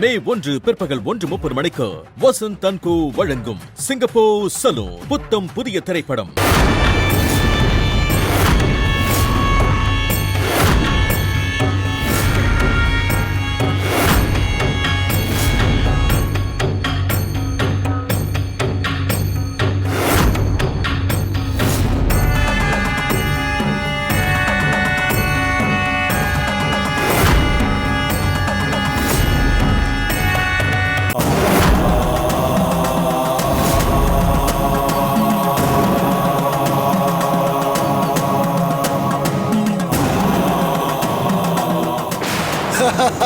மே ஒன்று பிற்பகல் ஒன்று முப்பது மணிக்கு வசந்த் தன்கு வழங்கும் சிங்கப்பூர் சலூன் புத்தம் புதிய திரைப்படம்.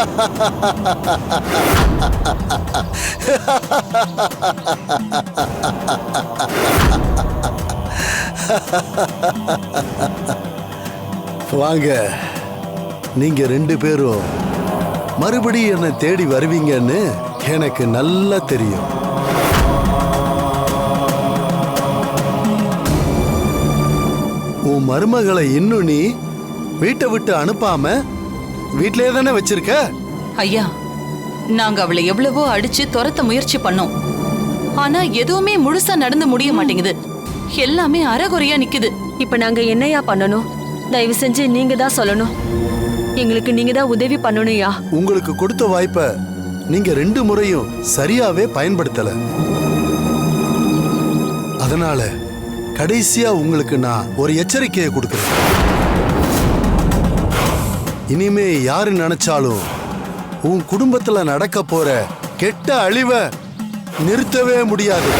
வாங்க நீங்க ரெண்டு பேரும் மறுபடியும் என்னை தேடி வருவீங்கன்னு எனக்கு நல்லா தெரியும். உன் மருமகளை இன்னும் நீ வீட்டை விட்டு அனுப்பாம வீட்டிலே தானே வச்சிருக்க? ஐயா நாங்க அவளை எவ்வளவோ அடிச்சு துரத்த முயற்சி பண்ணோம். ஆனா எதுவுமே முழுசா நடந்து முடிய மாட்டேங்குது. எல்லாமே அறகுறையா நிக்குது. இப்ப நாங்க என்னையா பண்ணணும்? தயவு செஞ்சு நீங்க தான் சொல்லணும். எங்களுக்கு நீங்க தான் உதவி பண்ணணும்யா உங்களுக்கு கொடுத்த வாய்ப்பை நீங்க ரெண்டு முறையும் சரியாவே பயன்படுத்தல. அதனால கடைசியா உங்களுக்கு நான் ஒரு எச்சரிக்கையை கொடுக்கிறேன். இனிமே யாரு நினைச்சாலும் உன் குடும்பத்துல நடக்க போற கெட்ட அழிவை நிறுத்தவே முடியாது.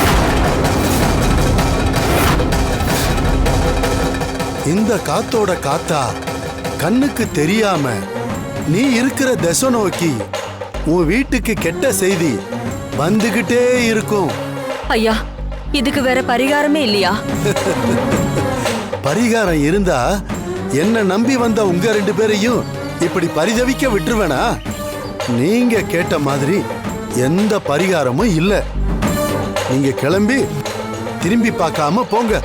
இந்த காத்தோட காத்தா கண்ணுக்கு தெரியாம நீ இருக்கிற திசை நோக்கி உன் வீட்டுக்கு கெட்ட செய்தி வந்துகிட்டே இருக்கும். ஐயா இதுக்கு வேற பரிகாரமே இல்லையா? பரிகாரம் இருந்தா என்ன நம்பி வந்த உங்க ரெண்டு பேரையும் இப்படி பரிதவிக்க விட்டுருவேனா? நீங்க கேட்ட மாதிரி எந்த பரிகாரமும் இல்ல. நீங்க கிளம்பி திரும்பி பார்க்காம போங்க.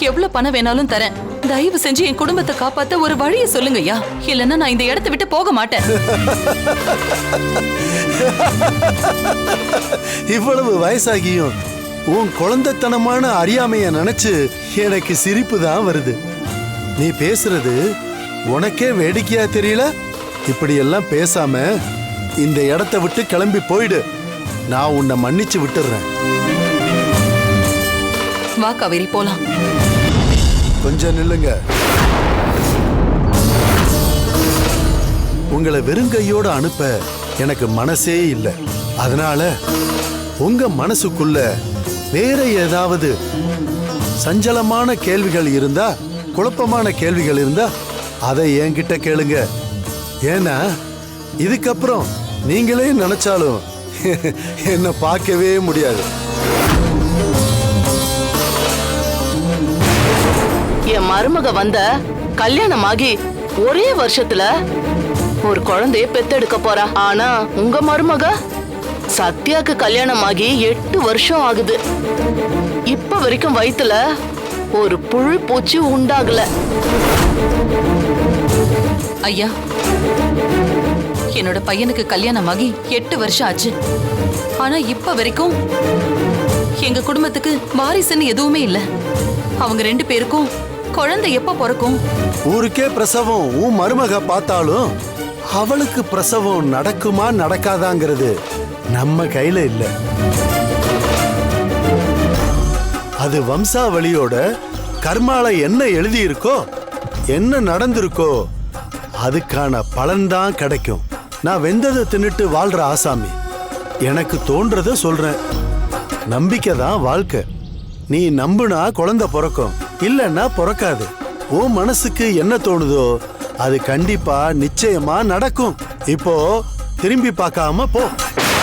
எவ்வளவு பணம் வேணாலும் தரேன். தயவு செஞ்சு என் குடும்பத்தை காப்பாத்த ஒரு வழியை சொல்லுங்க ஐயா இல்லைன்னா நான் இந்த இடத்தை விட்டு போக மாட்டேன். இவ்வளவு வயசாகியும் உன் குழந்தைத்தனமான அறியாமைய நினைச்சு எனக்கு சிரிப்பு தான் வருது. நீ பேசுறது உனக்கே வேடிக்கையா தெரியல? இப்படி எல்லாம் பேசாம இந்த இடத்த விட்டு கிளம்பி போயிடு. நான் உன்னை மன்னிச்சு விட்டுறேன். வா காவேரி போலாம். கொஞ்சம் நில்லுங்க. உங்களை வெறுங்கையோட அனுப்ப எனக்கு மனசே இல்லை. அதனால உங்க மனசுக்குள்ள வேற ஏதாவது சஞ்சலமான கேள்விகள் இருந்தா குழப்பமான கேள்விகள் இருந்தா அதை என்கிட்ட கேளுங்க. ஏன்னா இதுக்கப்புறம் நீங்களே நினைச்சாலும் என்ன பார்க்கவே முடியாது. என் மருமக வந்த கல்யாணமாகி ஒரே வருஷத்துல ஒரு குழந்தைய பெத்தெடுக்க போறா. ஆனா உங்க மருமக சத்யாக்கு கல்யாணமாகி எட்டு வருஷம் ஆகுது. இப்ப வரைக்கும் வயித்துல ஒரு புழு பூச்சி உண்டாகல. ஐயா என்னோட பையனுக்கு கல்யாணமாகி எட்டு வருஷம் ஆச்சு. ஆனா இப்ப வரைக்கும் எங்க குடும்பத்துக்கு வாரிசுன்னு எதுவுமே இல்ல. அவங்க ரெண்டு பேருக்கும் குழந்தை எப்ப பிறக்கும்? ஊருக்கே பிரசவம் உன் மருமக பார்த்தாலும் அவளுக்கு பிரசவம் நடக்குமா நடக்காதாங்கிறது நம்ம கையில இல்ல. அது வம்சாவளியோட கர்மால என்ன எழுதியிருக்கோ என்ன நடந்திருக்கோ அதுக்கான பலன்தான் கிடைக்கும். நான் வெந்ததை தின்னுட்டு வாழ்ற ஆசாமி. எனக்கு தோன்றத சொல்றேன். நம்பிக்கை தான் வாழ்க்கை. நீ நம்புனா குழந்தை பிறக்கும். இல்லைன்னா பிறக்காது. ஓ மனசுக்கு என்ன தோணுதோ அது கண்டிப்பா நிச்சயமா நடக்கும். இப்போ திரும்பி பார்க்காம போ.